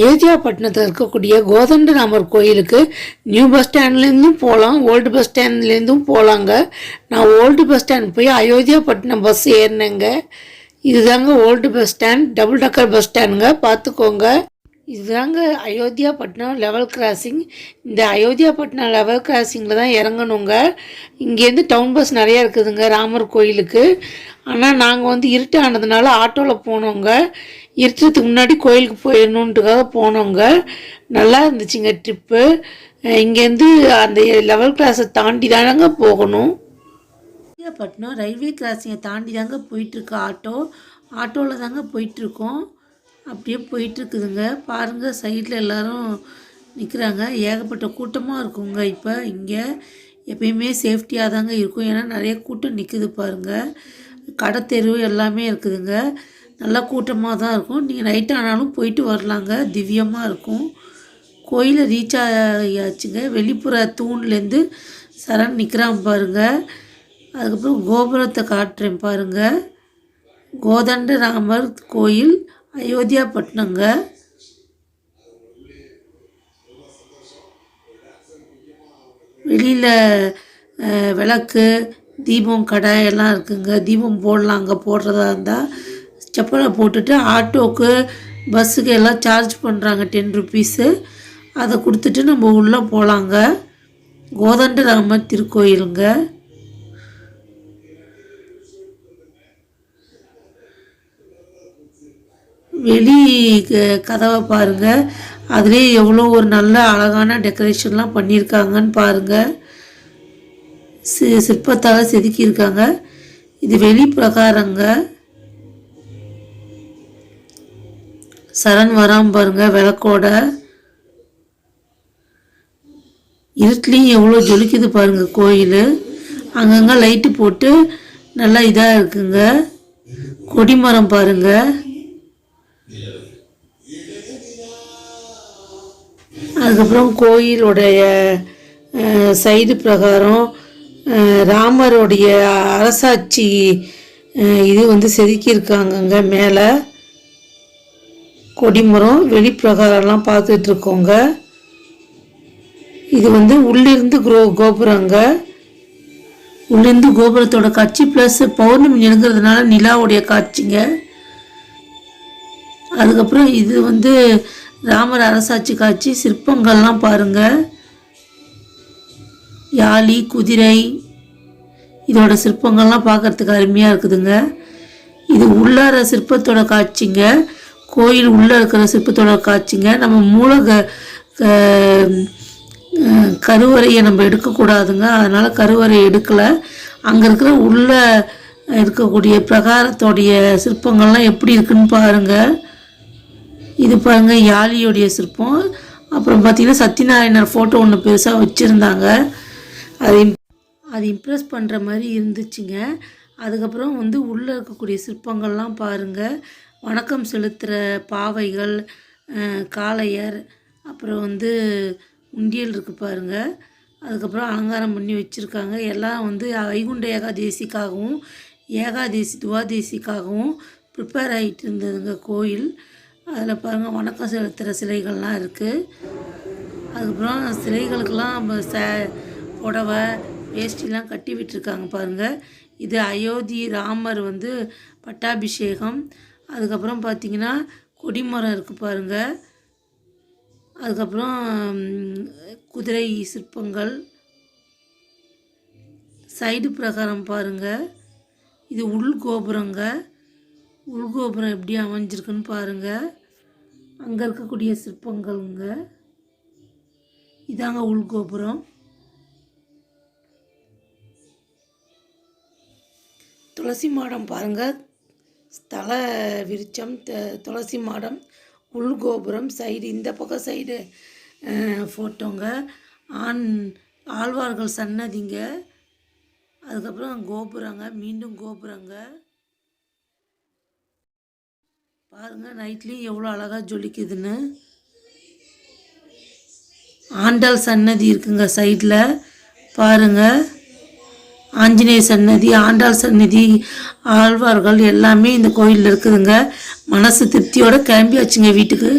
அயோத்தியாப்பட்டினத்தில் இருக்கக்கூடிய கோதண்டராமர் கோயிலுக்கு new bus ஸ்டாண்ட்லேருந்தும் போகலாம் ஓல்டு பஸ் ஸ்டாண்ட்லேருந்தும் போகலாங்க நான் ஓல்டு பஸ் ஸ்டாண்ட் போய் அயோத்தியாப்பட்டினம் பஸ் ஏறினேங்க. இதுதாங்க old bus stand double decker bus ஸ்டாண்டுங்க பார்த்துக்கோங்க. இதுதாங்க அயோத்தியாப்பட்டினம் லெவல் கிராசிங் இந்த அயோத்தியாப்பட்டினம் லெவல் கிராசிங்கில் தான் இறங்கணுங்க. இங்கேருந்து டவுன் பஸ் நிறையா இருக்குதுங்க ராமர் கோயிலுக்கு. ஆனால் நாங்கள் வந்து இருட்டு ஆனதுனால ஆட்டோவில் போனோங்க. இருட்டுறதுக்கு முன்னாடி கோயிலுக்கு போயிடணுன்ட்டுக்காக போனோங்க. நல்லா இருந்துச்சுங்க ட்ரிப்பு இங்கேருந்து அந்த லெவல் கிளாஸை தாண்டி தானங்க போகணும். விசாகப்பட்டினம் ரயில்வே கிராசிங்கை தாண்டி தாங்க போயிட்டுருக்கு ஆட்டோ. ஆட்டோவில் தாங்க போயிட்டுருக்கோம். அப்படியே போயிட்டுருக்குதுங்க. பாருங்கள் சைடில் எல்லோரும் நிற்கிறாங்க ஏகப்பட்ட கூட்டமாக இருக்குங்க இப்போ. இங்கே எப்பயுமே சேஃப்டியாக தாங்க இருக்கும். ஏன்னா நிறைய கூட்டம் நிற்குது பாருங்கள் கடை தெரு எல்லாமே இருக்குதுங்க. நல்லா கூட்டமாக தான் இருக்கும். நீங்கள் நைட் ஆனாலும் போயிட்டு வரலாங்க. திவ்யமாக இருக்கும். கோயிலை ரீச் ஆகியாச்சுங்க வெளிப்புற தூண்லேருந்து சரண் நிற்கிறான் பாருங்க. அதுக்கப்புறம் கோபுரத்தை காட்டுறேன் பாருங்க. கோதண்ட ராமர் கோயில். அயோத்தியாப்பட்டினங்க வெளியில் விளக்கு தீபம் கடை எல்லாம் இருக்குங்க. தீபம் போடலாம் அங்கே போடுறதா இருந்தால் செப்பலை போட்டுட்டு ஆட்டோக்கு பஸ்ஸுக்கு எல்லாம் சார்ஜ் பண்ணுறாங்க டென் ருபீஸு அதை கொடுத்துட்டு நம்ம உள்ளே போகலாங்க கோதண்டராமர் திருக்கோயிலுங்க. வெளி க- கதவை பாருங்க. அதுலேயே எவ்வளோ ஒரு நல்ல அழகான டெக்கரேஷன்லாம் பண்ணியிருக்காங்கன்னு பாருங்கள் சி சிற்பத்தால் செதுக்கியிருக்காங்க. இது வெளி பிரகாரங்க. சரண் வராமல் பாருங்க விளக்கோட. இருட்லேயும் எவ்வளோ ஜொலிக்குது பாருங்கள் கோயில். அங்கங்கே லைட்டு போட்டு நல்லா இதாக இருக்குங்க. கொடிமரம் பாருங்கள் அதுக்கப்புறம் கோயிலுடைய சைடு பிரகாரம் ராமருடைய அரசாட்சி இது வந்து செதுக்கியிருக்காங்கங்க மேலே. கொடிமரம் வெளிப்பிரகாரம்லாம் பார்த்துட்ருக்கோங்க. இது வந்து உள்ளிருந்து குரோ கோபுரங்க. உள்ளிருந்து கோபுரத்தோட காட்சி ப்ளஸ் பௌர்ணமி நெருங்கிறதுனால நிலாவுடைய காட்சிங்க. அதுக்கப்புறம் இது வந்து ராமர் அரசாட்சி காட்சி சிற்பங்கள்லாம் பாருங்க. யாழி குதிரை இதோட சிற்பங்கள்லாம் பார்க்கறதுக்கு அருமையாக இருக்குதுங்க. இது உள்ளார சிற்பத்தோட காட்சிங்க. கோயில் உள்ளே இருக்கிற சிற்பத்தோட காட்சிங்க. நம்ம மூலக க- கருவறையை நம்ம எடுக்கக்கூடாதுங்க. அதனால் கருவறை எடுக்கலை. அங்கே இருக்கிற உள்ளே இருக்கக்கூடிய பிரகாரத்தோடைய சிற்பங்கள்லாம் எப்படி இருக்குன்னு பாருங்கள் இது பாருங்க யாழியோடைய சிற்பம். அப்புறம் பார்த்தீங்கன்னா சத்யநாராயணர் ஃபோட்டோ ஒன்று பெருசாக வச்சுருந்தாங்க. அது அது இம்ப்ரெஸ் பண்ணுற மாதிரி இருந்துச்சுங்க. அதுக்கப்புறம் வந்து உள்ளே இருக்கக்கூடிய சிற்பங்கள்லாம் பாருங்கள் வணக்கம் செலுத்துகிற பாவைகள் காளையர் அப்புறம் வந்து உண்டியல் இருக்குது பாருங்கள் அதுக்கப்புறம் அலங்காரம் பண்ணி வச்சுருக்காங்க. எல்லாம் வந்து வைகுண்ட ஏகாதேசிக்காகவும் ஏகாதேசி துவாதேசிக்காகவும் ப்ரிப்பேர் ஆகிட்டு இருந்ததுங்க கோயில். அதில் பாருங்கள் வணக்கம் செலுத்துகிற சிலைகள்லாம் இருக்குது அதுக்கப்புறம் சிலைகளுக்கெல்லாம் ச புடவை வேஷ்டிலாம் கட்டி விட்டுருக்காங்க பாருங்கள் இது அயோத்தி ராமர் வந்து பட்டாபிஷேகம். அதுக்கப்புறம் பார்த்தீங்கன்னா கொடிமரம் இருக்குது பாருங்கள் அதுக்கப்புறம் குதிரை சிற்பங்கள். சைடு பிரகாரம் பாருங்கள் இது உள் கோபுரங்க. உள்கோபுரம் எப்படி அமைஞ்சிருக்குன்னு பாருங்கள் அங்கே இருக்கக்கூடிய சிற்பங்கள்ங்க. இதாங்க உள்கோபுரம். துளசி மாடம் பாருங்கள் ஸ்தல விருட்சம் துளசி மாடம் உள்கோபுரம் சைடு இந்த பக்கம் சைடு ஃபோட்டோங்க ஆண் ஆழ்வார்கள் சன்னதிங்க. அதுக்கப்புறம் கோபுரங்க மீண்டும் கோபுரங்க. பாருங்க நைட்லேயும் எவ்வளோ அழகாக ஜொலிக்குதுன்னு. ஆண்டாள் சன்னதி இருக்குங்க சைடில். பாருங்க ஆஞ்சநேய சன்னதி ஆண்டாள் சன்னதி ஆழ்வார்கள் எல்லாமே இந்த கோயிலில் இருக்குதுங்க. மனசு திருப்தியோட கிளம்பியாச்சுங்க வீட்டுக்கு.